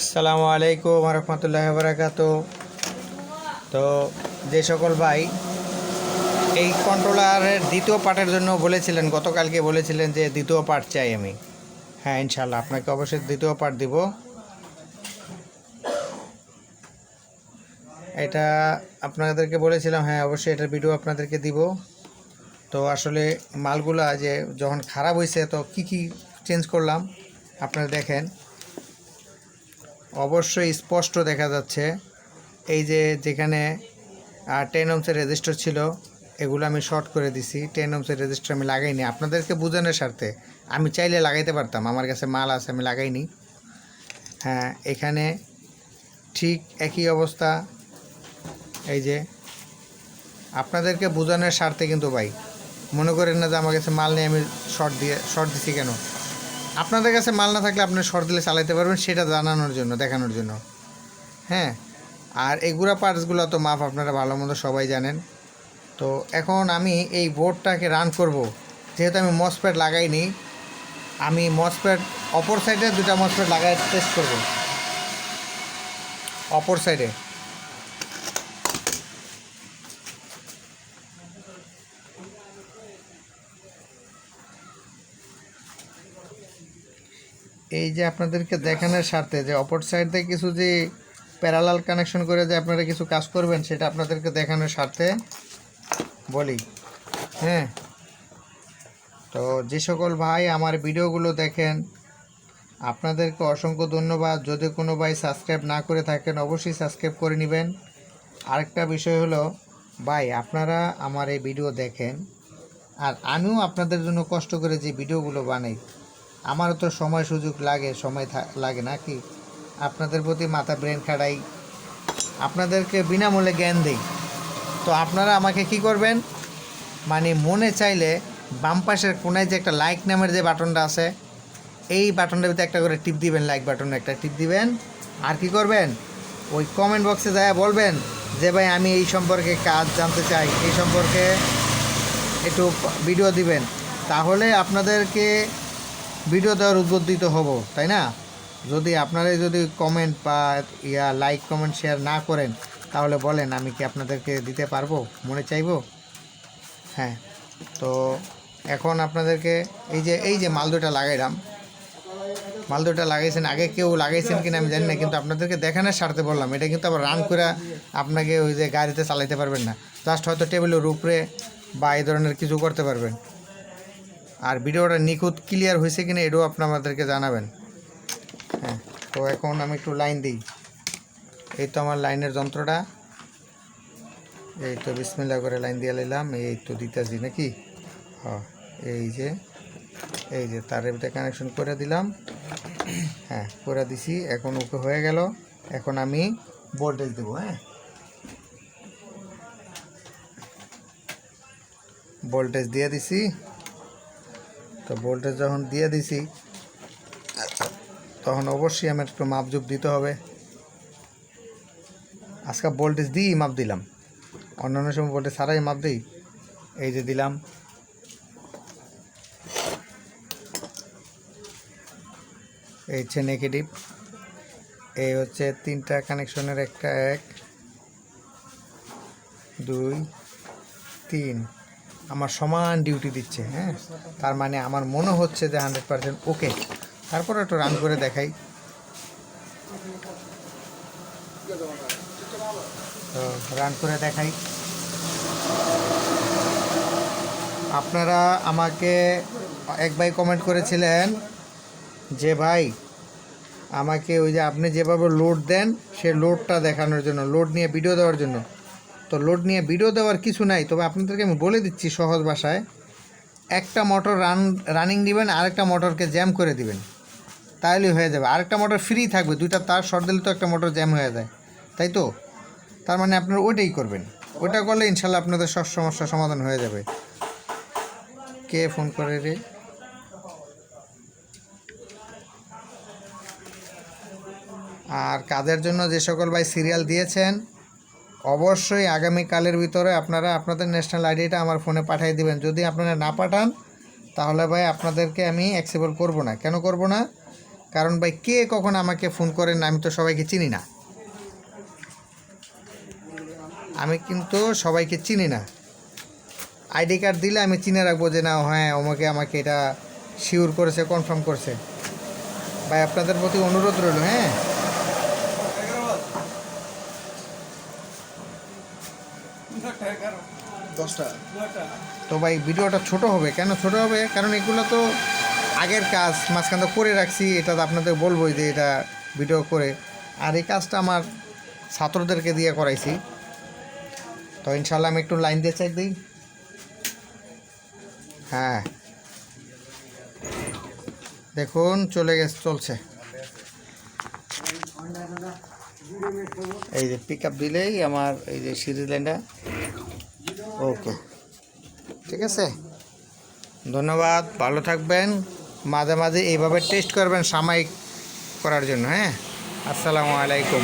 আসসালামু আলাইকুম রহমতুল্লাহ বারাকাত তো যে সকল ভাই এই কন্ট্রোলারের দ্বিতীয় পার্টের জন্য বলেছিলেন, গতকালকে বলেছিলেন যে দ্বিতীয় পার্ট চাই আমি। হ্যাঁ ইনশাল্লাহ আপনাকে অবশ্যই দ্বিতীয় পার্ট দিব। এটা আপনাদেরকে বলেছিলাম হ্যাঁ অবশ্যই এটার ভিডিও আপনাদেরকে দিব। তো আসলে মালগুলা যে যখন খারাপ হয়েছে তো কি কি চেঞ্জ করলাম, আপনারা দেখেন। অবশ্যই স্পষ্ট দেখা যাচ্ছে। এই যে যেখানে টেন ওমসের রেজিস্টার ছিল, এগুলো আমি শর্ট করে দিছি। টেন ওমসের রেজিস্টার আমি লাগাইনি। আপনাদেরকে বোঝানোর স্বার্থে, আমি চাইলে লাগাইতে পারতাম। আমার কাছে মাল আছে, আমি লাগাইনি। হ্যাঁ এখানে ঠিক একই অবস্থা। এই যে, আপনাদেরকে বোঝানোর স্বার্থে কিন্তু ভাই, মনে করেন না যে আমার কাছে মাল নেই, আমি শর্ট দিয়ে শর্ট দিছি কেন? আপনাদের কাছে মাল না থাকলে আপনি শর্ট দিলে চালাতে পারবেন, সেটা জানানোর জন্য, দেখানোর জন্য। হ্যাঁ? আর এই গুঁড়া পার্টসগুলো তো মাপ আপনারা ভালো মতো সবাই জানেন। তো এখন আমি এই বোর্ডটাকে রান করব। যেহেতু আমি মসপ্যাড লাগাইনি, আমি মসপ্যাড অপর সাইডে দুটা মসপ্যাড লাগাই টেস্ট করব। অপর সাইডে এই যে আপনাদেরকে দেখানোর স্বার্থে যে অপর সাইড কিছু যে প্যারালাল কানেকশন করে যে আপনারা কিছু কাজ করবেন, সেটা আপনাদেরকে দেখানোর স্বার্থে বলি। হ্যাঁ। তো যে সকল ভাই আমার ভিডিওগুলো দেখেন, আপনাদেরকে অসংখ্য ধন্যবাদ। যদি কোনো ভাই সাবস্ক্রাইব না করে থাকেন, অবশ্যই সাবস্ক্রাইব করে নেবেন। আরেকটা বিষয় হলো, ভাই, আপনারা আমার এই ভিডিও দেখেন, আর আমিও আপনাদের জন্য কষ্ট করে যে ভিডিওগুলো বানাই। আমারও তো সময় সুযোগ লাগে, সময় লাগে নাকি আপনাদের প্রতি মাথা ব্রেন খাটাই। আপনাদেরকে বিনামূল্যে জ্ঞান দিই। তো আপনারা আমাকে কি করবেন? মানে মনে চাইলে বাম পাশের কোনায় যে একটা লাইক নামের যে বাটনটা আছে, এই বাটনটার ভিতরে একটা করে টিপ দিবেন লাইক বাটনে একটা টিপ দিবেন। আর কি করবেন? ওই কমেন্ট বক্সে যায় বলবেন যে, ভাই, আমি এই সম্পর্কে কাজ জানতে চাই। এই সম্পর্কে একটু ভিডিও দিবেন। তাহলে আপনাদেরকে ভিডিও দেওয়ার উদ্বুদ্ধিত হব, তাই না? যদি আপনারাই যদি কমেন্ট বা ইয়া লাইক কমেন্ট শেয়ার না করেন, তাহলে বলেন আমি কি আপনাদেরকে দিতে পারব? মনে চাইব? হ্যাঁ তো এখন আপনাদেরকে এই যে এই যে মালদোটা লাগাইলাম। মালদোটা লাগাইছেন, আগে কেউ লাগাইছেন কিনা আমি জানি না, কিন্তু আপনাদেরকে দেখানোর স্বার্থে বললাম। এটা কিন্তু আবার রান করে আপনাকে ওই যে গাড়িতে চালাইতে পারবেন না। জাস্ট হয়তো টেবিলের উপরে বা এই ধরনের কিছু করতে পারবেন। আর ভিডিওটা নিখুঁত ক্লিয়ার হয়েছে কিনা এটাও আপনি আমাদেরকে জানাবেন। হ্যাঁ তো এখন আমি একটু লাইন দিই। এই তো আমার লাইনের যন্ত্রটা। এই তো বিসমিল্লা করে লাইন দিয়ে নিলাম এই তো দিতেছি নাকি? হ্যাঁ এই যে এই যে তারের ভিতরে কানেকশন করে দিলাম। হ্যাঁ করে দিছি, এখন ওকে হয়ে গেল। এখন আমি ভোল্টেজ দেবো হ্যাঁ? ভোল্টেজ দিয়ে দিছি। তো ভোল্টেজ যখন দিয়ে দিছি তখন অবশ্যই আমার একটু মাপজুপ দিতে হবে। আজকে ভোল্টেজ দিই মাপ দিলাম। অন্যান্য সময় ভোল্টেজ ছাড়াই মাপ দিই। এই যে দিলাম। এই হচ্ছে নেগেটিভ এই হচ্ছে তিনটা কানেকশনের একটা এক, দুই, তিন। আমার সমান ডিউটি দিচ্ছে হ্যাঁ? তার মানে আমার মনে হচ্ছে যে হান্ড্রেড পার্সেন্ট ওকে তারপর একটু রান করে দেখাই। তো রান করে দেখাই। আপনারা আমাকে এক ভাই কমেন্ট করেছিলেন যে, ভাই, আমাকে ওই যে আপনি যেভাবে লোড দেন, সে লোডটা দেখানোর জন্য লোড নিয়ে ভিডিও দেওয়ার জন্য। তো লোড নিয়ে ভিডিও দেওয়ার কিছু নাই, তবে আপনাদেরকে আমি বলে দিচ্ছি সহজ ভাষায়, একটা মোটর রান রানিং দিবেন, আরেকটা মোটরকে জ্যাম করে দিবেন। তাহলেই হয়ে যাবে। আরেকটা মোটর ফ্রি থাকবে, দুইটা তার শর্ট দিলে তো একটা মোটর জ্যাম হয়ে যায়। তাই তো? তার মানে আপনারা ওইটাই করবেন। ওটা করলে ইনশাল্লাহ আপনাদের সব সমস্যার সমাধান হয়ে যাবে। কে ফোন করে রে? আর কাদের জন্য যে সকল ভাই সিরিয়াল দিয়েছেন অবশ্যই আগামীকালের ভিতরে আপনারা আপনাদের ন্যাশনাল আইডিটা আমার ফোনে পাঠিয়ে দিবেন। যদি আপনারা না পাঠান, তাহলে ভাই আপনাদেরকে আমি অ্যাকসেপ্ট করব না। কেন করব না? কারণ ভাই কে কখন আমাকে ফোন করেন আমি তো সবাইকে চিনি না। আমি কিন্তু সবাইকে চিনি না। আইডি কার্ড দিলে আমি চিনে রাখব যে, না হ্যাঁ আমাকে আমাকে এটা শিওর করেছে কনফার্ম করছে। ভাই, আপনাদের প্রতি অনুরোধ রইল হ্যাঁ? দশটা। তো ভাই ভিডিওটা ছোট হবে। কেন ছোট হবে? কারণ এগুলো তো আগের কাজ। মাঝখান তো করে রাখছি। এটা তো আপনাদের বলবোই যে এটা ভিডিও করে। আর এই কাজটা আমার ছাত্রদেরকে দিয়ে করাইছি। তো ইনশাল্লাহ আমি একটু লাইন দিয়ে চেক দিই। হ্যাঁ। দেখুন চলে গেছে চলছে। এই যে পিক আপ দিলেই আমার এই যে সিরিজ লাইনটা। ওকে। ঠিক আছে? ধন্যবাদ, ভালো থাকবেন। মাঝে মাঝে এইভাবে টেস্ট করবেন সাময়িক করার জন্য হ্যাঁ? আসসালামু আলাইকুম।